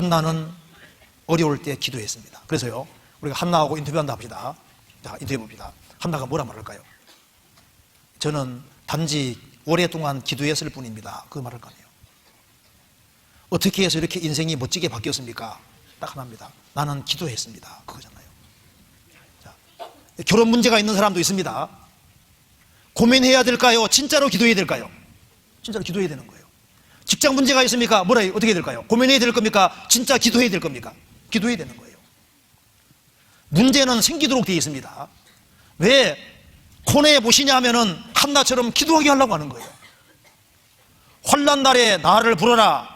한나는 어려울 때 기도했습니다. 그래서요, 우리가 한나하고 인터뷰한다 합시다. 자, 인터뷰해 봅니다. 한나가 뭐라 말할까요? 저는 단지 오랫동안 기도했을 뿐입니다. 그 말을 거네요. 어떻게 해서 이렇게 인생이 멋지게 바뀌었습니까? 딱 하나입니다. 나는 기도했습니다. 그거잖아요. 자, 결혼 문제가 있는 사람도 있습니다. 고민해야 될까요? 진짜로 기도해야 될까요? 진짜로 기도해야 되는 거예요. 직장 문제가 있습니까? 뭐라 어떻게 해야 될까요? 고민해야 될 겁니까? 진짜 기도해야 될 겁니까? 기도해야 되는 거예요. 문제는 생기도록 되어 있습니다. 왜 코너에 보시냐 하면은 한나처럼 기도하게 하려고 하는 거예요. 환란 날에 나를 부르라.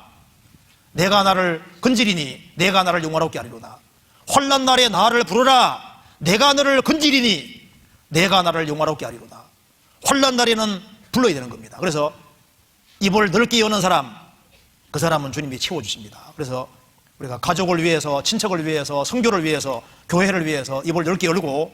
내가 나를 건지리니 내가 나를 영화롭게 하리로다. 환란 날에 나를 부르라. 내가 너를 건지리니 내가 나를 영화롭게 하리로다. 환란 날에는 불러야 되는 겁니다. 그래서 입을 넓게 여는 사람, 그 사람은 주님이 채워주십니다. 그래서 우리가 가족을 위해서, 친척을 위해서, 성교를 위해서, 교회를 위해서 입을 넓게 열고,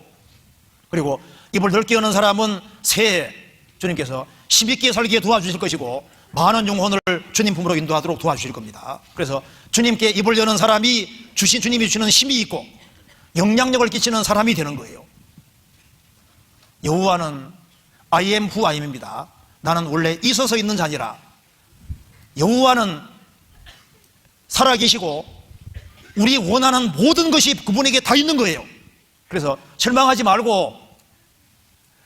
그리고 입을 넓게 여는 사람은 새해 주님께서 힘있게 살기에 도와주실 것이고, 많은 영혼을 주님 품으로 인도하도록 도와주실 겁니다. 그래서 주님께 입을 여는 사람이 주신 주님이 주는 힘이 있고, 영향력을 끼치는 사람이 되는 거예요. 여호와는 I am who I am입니다. 나는 원래 있어서 있는 자니라. 여호와는 살아계시고 우리 원하는 모든 것이 그분에게 다 있는 거예요. 그래서 절망하지 말고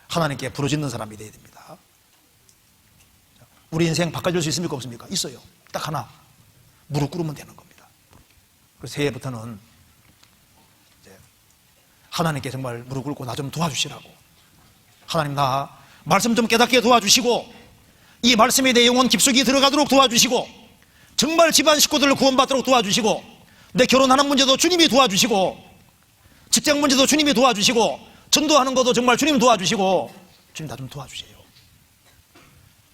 하나님께 부르짖는 사람이 되어야 됩니다. 우리 인생 바꿔줄 수 있습니까? 없습니까? 있어요. 딱 하나. 무릎 꿇으면 되는 겁니다. 그래서 새해부터는 이제 하나님께 정말 무릎 꿇고 나 좀 도와주시라고. 하나님 나 말씀 좀 깨닫게 도와주시고 이 말씀에 내 영혼 깊숙이 들어가도록 도와주시고 정말 집안 식구들을 구원받도록 도와주시고 내 결혼하는 문제도 주님이 도와주시고 직장 문제도 주님이 도와주시고 전도하는 것도 정말 주님 도와주시고 주님 나 좀 도와주세요.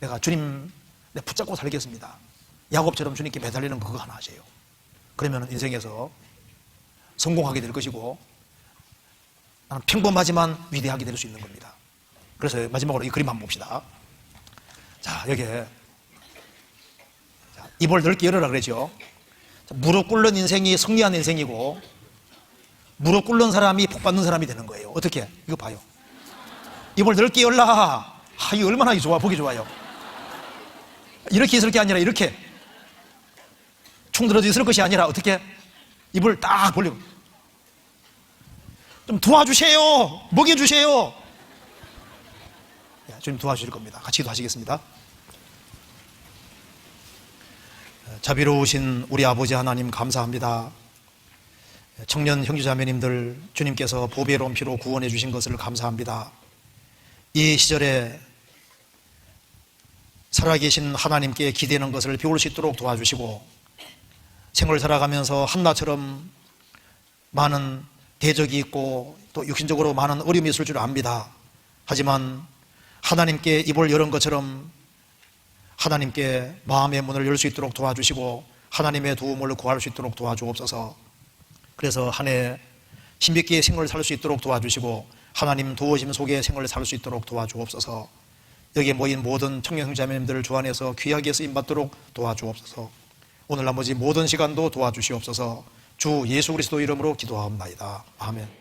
내가 주님 내 붙잡고 살겠습니다. 야곱처럼 주님께 매달리는 거 그거 하나 하세요. 그러면 인생에서 성공하게 될 것이고 나는 평범하지만 위대하게 될 수 있는 겁니다. 그래서 마지막으로 이 그림 한번 봅시다. 자, 여기에 자, 입을 넓게 열어라 그러죠. 자, 무릎 꿇는 인생이 승리한 인생이고 무릎 꿇는 사람이 복 받는 사람이 되는 거예요. 어떻게? 이거 봐요. 입을 넓게 열라. 아, 이 얼마나 좋아, 보기 좋아요. 이렇게 있을 게 아니라 이렇게 총 들어져 있을 것이 아니라 어떻게 입을 딱 벌리고 좀 도와주세요. 먹여주세요. 예, 주님 도와주실 겁니다. 같이 기도하시겠습니다. 예, 자비로우신 우리 아버지 하나님 감사합니다. 예, 청년 형제자매님들 주님께서 보배로운 피로 구원해 주신 것을 감사합니다. 이 시절에 살아계신 하나님께 기대는 것을 배울 수 있도록 도와주시고 생을 살아가면서 한나처럼 많은 대적이 있고 또 육신적으로 많은 어려움이 있을 줄 압니다. 하지만 하나님께 입을 여는 것처럼 하나님께 마음의 문을 열 수 있도록 도와주시고 하나님의 도움을 구할 수 있도록 도와주옵소서. 그래서 한해 힘있게 생을 살 수 있도록 도와주시고 하나님 도우심 속에 생을 살 수 있도록 도와주옵소서. 여기에 모인 모든 청년 형제자매님들을 주 안에서 귀하게 쓰임 받도록 도와주옵소서. 오늘 나머지 모든 시간도 도와주시옵소서. 주 예수 그리스도 이름으로 기도하옵나이다. 아멘.